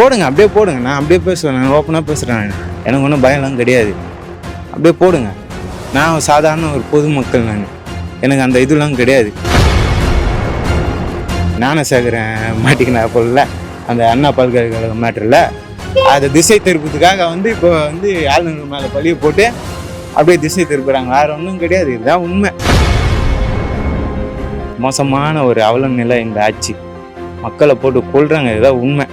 போடுங்க அப்படியே போடுங்க. நான் அப்படியே பேசுவேன் நான் ஓப்பனாக பேசுகிறேன் நான். எனக்கு ஒன்றும் பயம்லாம் கிடையாது. அப்படியே போடுங்க. நான் சாதாரண ஒரு பொதுமக்கள் நான். எனக்கு அந்த இதெல்லாம் கிடையாது. ஞானசேகரன் மாட்டிக்கினா போல அந்த அண்ணா பல்கலைக்கழக மேட்டரில் அதை திசை திருப்பதுக்காக வந்து இப்போ வந்து ஆளுநர் மேலே பழியை போட்டு அப்படியே திசை திருப்புறாங்க. வேறு ஒன்றும் கிடையாது. இதுதான் உண்மை. மோசமான ஒரு அவல நிலை இந்த ஆட்சி. மக்களை போட்டு கொள்கிறாங்க இதுதான் உண்மை.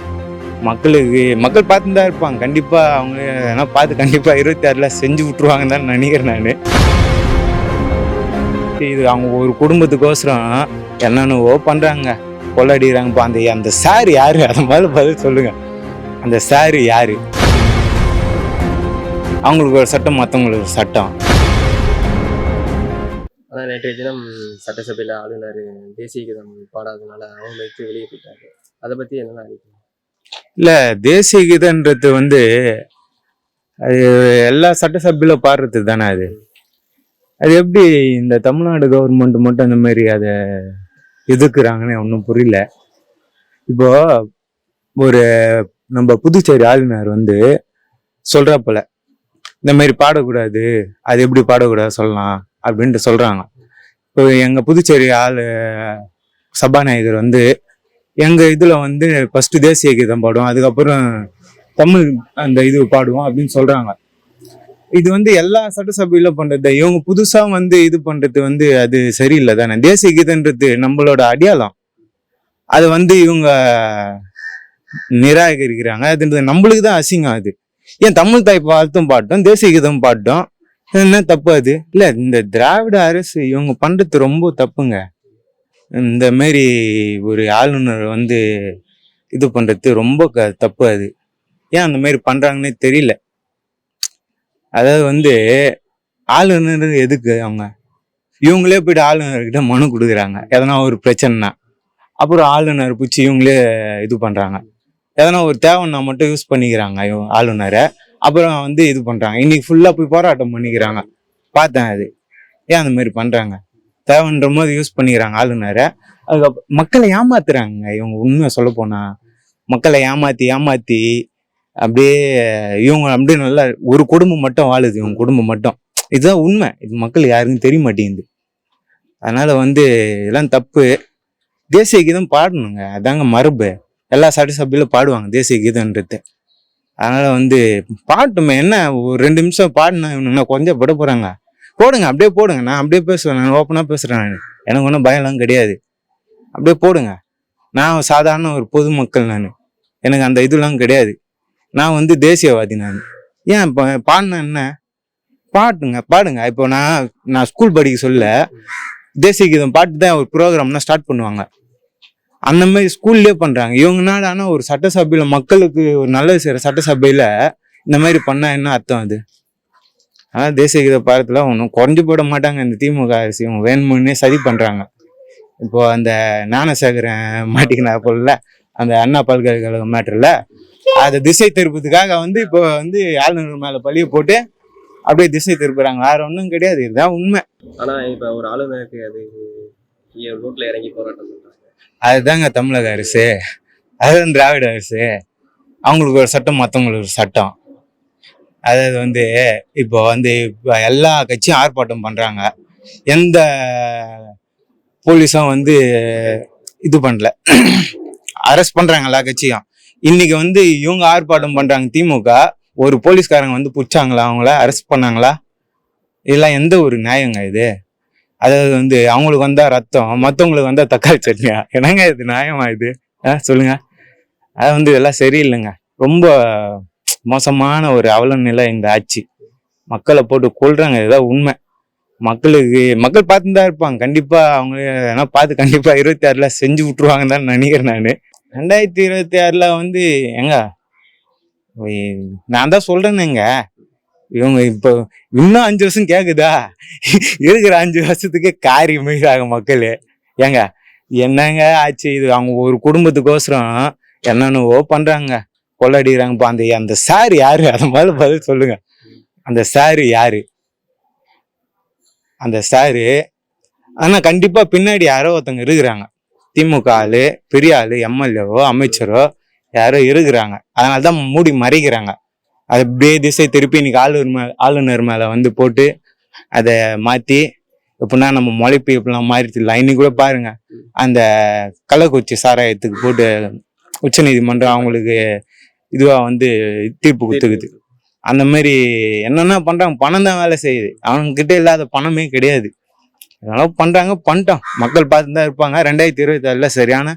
மக்களுக்கு மக்கள் பார்த்து தான் இருப்பாங்க. கண்டிப்பாக அவங்க ஏன்னா பார்த்து கண்டிப்பாக இருபத்தி ஆறில் செஞ்சு விட்ருவாங்கன்னு தான் நினைக்கிறேன் நான். இது அவங்க ஒரு குடும்பத்துக்கோசரம் என்னென்னவோ பண்ணுறாங்க கொள்ளடிக்கிறாங்க. இப்போ அந்த அந்த சார் யார்? அதை மாதிரி பதில் சொல்லுங்கள் அந்த சார் யார்? அவங்களுக்கு ஒரு சட்டம் மற்றவங்களுக்கு ஒரு சட்டம். அதான் நேற்றைய தினம் சட்டசபையில் ஆளுநர் தேசிய கீதம் அவங்க வச்சு வெளியே போயிட்டாங்க அதை பற்றி என்னென்ன நினைக்கிறீங்க இல்லை தேசிய கீதன்றது வந்து அது எல்லா சட்டசபையில பாடுறது தானே அது? அது எப்படி இந்த தமிழ்நாடு கவர்மெண்ட் மட்டும் அந்த மாதிரி அதை எதிர்க்கிறாங்கன்னு ஒன்றும் புரியல. இப்போ ஒரு நம்ம புதுச்சேரி ஆளுநர் வந்து சொல்றாப்புல இந்த மாதிரி பாடக்கூடாது அது எப்படி பாடக்கூடாது சொல்லலாம் அப்படின்ட்டு சொல்றாங்க இப்போ எங்கள் புதுச்சேரி ஆளு சபாநாயகர் வந்து எங்கள் இதில் வந்து ஃபஸ்ட்டு தேசிய கீதம் பாடுவோம் அதுக்கப்புறம் தமிழ் அந்த இது பாடுவோம் அப்படின்னு சொல்கிறாங்க இது வந்து எல்லா சட்டசபையில பண்றது இவங்க புதுசா வந்து இது பண்றது வந்து அது சரியில்லை தானே? தேசிய கீதன்றது நம்மளோட அடையாளம். அது வந்து இவங்க நிராகரிக்கிறாங்க. அதுன்றது நம்மளுக்கு தான் அசிங்கம் அது. ஏன் தமிழ் தாய் வாழ்த்தும் பாட்டும் தேசிய கீதம் பாட்டும். என்ன தப்பு அது? இல்லை இந்த திராவிட அரசு இவங்க பண்றது ரொம்ப தப்புங்க. இந்த மாரி ஒரு ஆளுநர் வந்து இது பண்றது ரொம்ப க- தப்பு அது. ஏன் அந்த மாதிரி பண்றாங்கன்னே தெரியல. அதாவது வந்து ஆளுநர் எதுக்கு அவங்க? இவங்களே போய்ட்டு ஆளுநர்கிட்ட மனு கொடுக்குறாங்க. எதனா ஒரு பிரச்சனைனா. அப்புறம் ஆளுநர் பிடிச்சி இவங்களே இது பண்றாங்க. எதனா ஒரு தேவைன்னா மட்டும் யூஸ் பண்ணிக்கிறாங்க இவங்க ஆளுநரை. அப்புறம் வந்து இது பண்றாங்க. இன்னைக்கு ஃபுல்லா போய் போராட்டம் பண்ணிக்கிறாங்க. பார்த்தேன் அது. ஏன் அந்த மாதிரி பண்றாங்க? தேவைன்ற போது யூஸ் பண்ணிக்கிறாங்க ஆளுநரை அதுக்கப்புறம் மக்களை ஏமாத்துறாங்க. இவங்க உண்மையை சொல்ல போனா மக்களை ஏமாத்தி ஏமாத்தி அப்படியே இவங்க அப்படியே நல்லா ஒரு குடும்பம் மட்டும் வாழுது இவங்க குடும்பம் மட்டும். இதுதான் உண்மை. இது மக்களுக்கு யாருக்கும் தெரிய மாட்டேங்குது. அதனால வந்து இதெல்லாம் தப்பு. தேசிய கீதம் பாடணுங்க. அதாங்க மரபு. எல்லா சட்டசபையிலும் பாடுவாங்க தேசிய கீதம்ன்றது அதனால வந்து பாட்டுமே என்ன ஒரு ரெண்டு நிமிஷம் பாடினா இவனுங்க கொஞ்சம் பட போறாங்க. போடுங்க அப்படியே போடுங்க. நான் அப்படியே பேசுவேன் நான் ஓப்பனாக பேசுகிறேன் நான். எனக்கு ஒன்றும் பயம்லாம் கிடையாது. அப்படியே போடுங்க. நான் சாதாரண ஒரு பொதுமக்கள் நான். எனக்கு அந்த இதெல்லாம் கிடையாது. நான் வந்து தேசியவாதி நான். ஏன் இப்போ பாடின என்ன? பாட்டுங்க பாடுங்க. இப்போ நான் நான் ஸ்கூல் படிக்க சொல்ல தேசிய கீதம் பாட்டு தான் ஒரு ப்ரோக்ராம்னா ஸ்டார்ட் பண்ணுவாங்க. அந்த மாதிரி ஸ்கூல்லேயே பண்ணுறாங்க இவங்க நாடான ஒரு சட்டசபையில் மக்களுக்கு ஒரு நல்லது செய்கிற சட்டசபையில் இந்த மாதிரி பண்ணால் என்ன அர்த்தம் அது? ஆனால் தேசிய கீத பாடத்துல ஒன்றும் குறைஞ்சு போட மாட்டாங்க இந்த திமுக அரசு இவங்க வேணுமுன்னே சதி பண்றாங்க. இப்போ அந்த ஞானசேகரன் மாட்டிக்கினா போல அந்த அண்ணா பல்கலைக்கழக மேட்டர்ல. அதை திசை திருப்பதுக்காக வந்து இப்போ வந்து ஆளுநர் மேல பழிய போட்டு அப்படியே திசை திருப்புறாங்க. வேற ஒன்றும் கிடையாது. இதுதான் உண்மை. ஆனால் இப்போ ஒரு ஆளுநருக்கு அது ரோட்டில் இறங்கி போராட்டம் பண்ணுறாங்க அதுதாங்க தமிழக அரசு. அதுதான் திராவிட அரசு. அவங்களுக்கு ஒரு சட்டம் மற்றவங்களுக்கு ஒரு சட்டம். அதாவது வந்து இப்போ வந்து இப்போ எல்லா கட்சியும் ஆர்ப்பாட்டம் பண்ணுறாங்க எந்த போலீஸும் வந்து இது பண்ணல. அரெஸ்ட் பண்ணுறாங்க எல்லா கட்சியும். இன்னைக்கு வந்து இவங்க ஆர்ப்பாட்டம் பண்ணுறாங்க திமுக. ஒரு போலீஸ்காரங்க வந்து பிடிச்சாங்களா அவங்கள? அரெஸ்ட் பண்ணாங்களா? இதெல்லாம் எந்த ஒரு நியாயங்க இது? அதாவது வந்து அவங்களுக்கு வந்தால் ரத்தம் மற்றவங்களுக்கு வந்தால் தக்காளி சட்னியா? என்னங்க இது நியாயமா இது? ஆ சொல்லுங்கள் அது வந்து இதெல்லாம் சரியில்லைங்க. ரொம்ப மோசமான ஒரு அவல நிலை இந்த ஆட்சி. மக்களை போட்டு கொள்றாங்க இதுதான் உண்மை. மக்களுக்கு மக்கள் பார்த்து தான் இருப்பாங்க. கண்டிப்பா அவங்க ஏன்னா பார்த்து கண்டிப்பா இருபத்தி ஆறுல செஞ்சு விட்டுருவாங்கன்னு தான் நினைக்கிறேன் நான். ரெண்டாயிரத்தி இருபத்தி ஆறுல வந்து எங்க நான் தான் சொல்றேனுங்க. இவங்க இப்போ இன்னும் அஞ்சு வருஷம் கேக்குதா? இருக்கிற அஞ்சு வருஷத்துக்கு காரி மீறாங்க மக்கள். ஏங்க என்னங்க ஆச்சு? இது அவங்க ஒரு குடும்பத்துக்கோசரம் என்னென்னவோ பண்றாங்க. கொள்ளடிக்கிறாங்க. இப்போ அந்த அந்த சார் யாரு? அதை மாதிரி பதில் சொல்லுங்க. அந்த சார் யாரு? அந்த சாரு ஆனா கண்டிப்பா பின்னாடி யாரோ ஒருத்தவங்க இருக்கிறாங்க. திமுக ஆளு பெரிய ஆளு எம்எல்ஏவோ அமைச்சரோ யாரோ இருக்கிறாங்க. அதனால தான் மூடி மறைக்கிறாங்க. அதை அப்படியே திசை திருப்பி இன்னைக்கு ஆளுநர் மேல ஆளுநர் மேல வந்து போட்டு அதை மாத்தி எப்படின்னா நம்ம முளைப்பு எப்படிலாம் மாறிடுச்சு இன்னைக்கு கூட பாருங்க. அந்த கள்ளக்குறிச்சி சாராயத்துக்கு போட்டு உச்சநீதிமன்றம் அவங்களுக்கு இதுவா வந்து தீர்ப்பு கொடுத்துக்குது. அந்த மாதிரி என்னென்ன பண்றாங்க? பணம் தான் வேலை செய்யுது. அவங்க கிட்ட இல்லாத பணமே கிடையாது. அதனால பண்றாங்க பண்ணிட்டோம். மக்கள் பார்த்து தான் இருப்பாங்க. ரெண்டாயிரத்தி இருபத்தி ஆறுல சரியான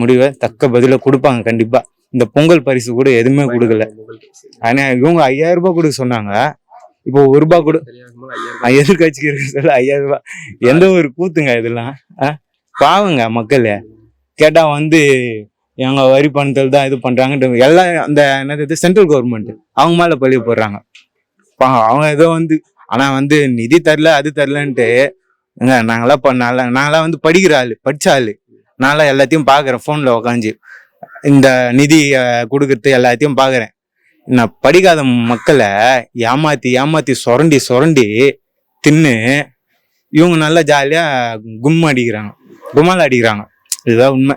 முடிவை தக்க பதில கொடுப்பாங்க கண்டிப்பா. இந்த பொங்கல் பரிசு கூட எதுவுமே கொடுக்கல. ஆனா இவங்க ஐயாயிரம் ரூபாய் கொடுக்க சொன்னாங்க. இப்போ ஒரு ரூபாய் கொடு. எதிர்கட்சிக்கு இருக்க சொல்ல ஐயாயிரம் ரூபாய். எந்த ஒரு கூத்துங்க இதெல்லாம்? பாவங்க மக்கள். கேட்டா வந்து எங்கள் வரி பணத்தில் தான் இது பண்ணுறாங்கன்ட்டு எல்லாம் அந்த என்னது சென்ட்ரல் கவர்மெண்ட் அவங்க மேலே பழி போடுறாங்க. அவங்க ஏதோ வந்து ஆனால் வந்து நிதி தரல அது தரலன்ட்டு ஏங்க நாங்களாம் பண்ணால நாங்களாம் வந்து படிக்கிற ஆள் படித்த ஆள் நான்லாம் எல்லாத்தையும் பார்க்குறேன் ஃபோனில் உக்காந்து. இந்த நிதி கொடுக்கறது எல்லாத்தையும் பார்க்குறேன் நான் படிக்காத மக்களை ஏமாற்றி ஏமாற்றி சுரண்டி சுரண்டி தின்னு இவங்க நல்லா ஜாலியாக கும் அடிக்கிறாங்க. கும்மால் அடிக்கிறாங்க. இதுதான் உண்மை.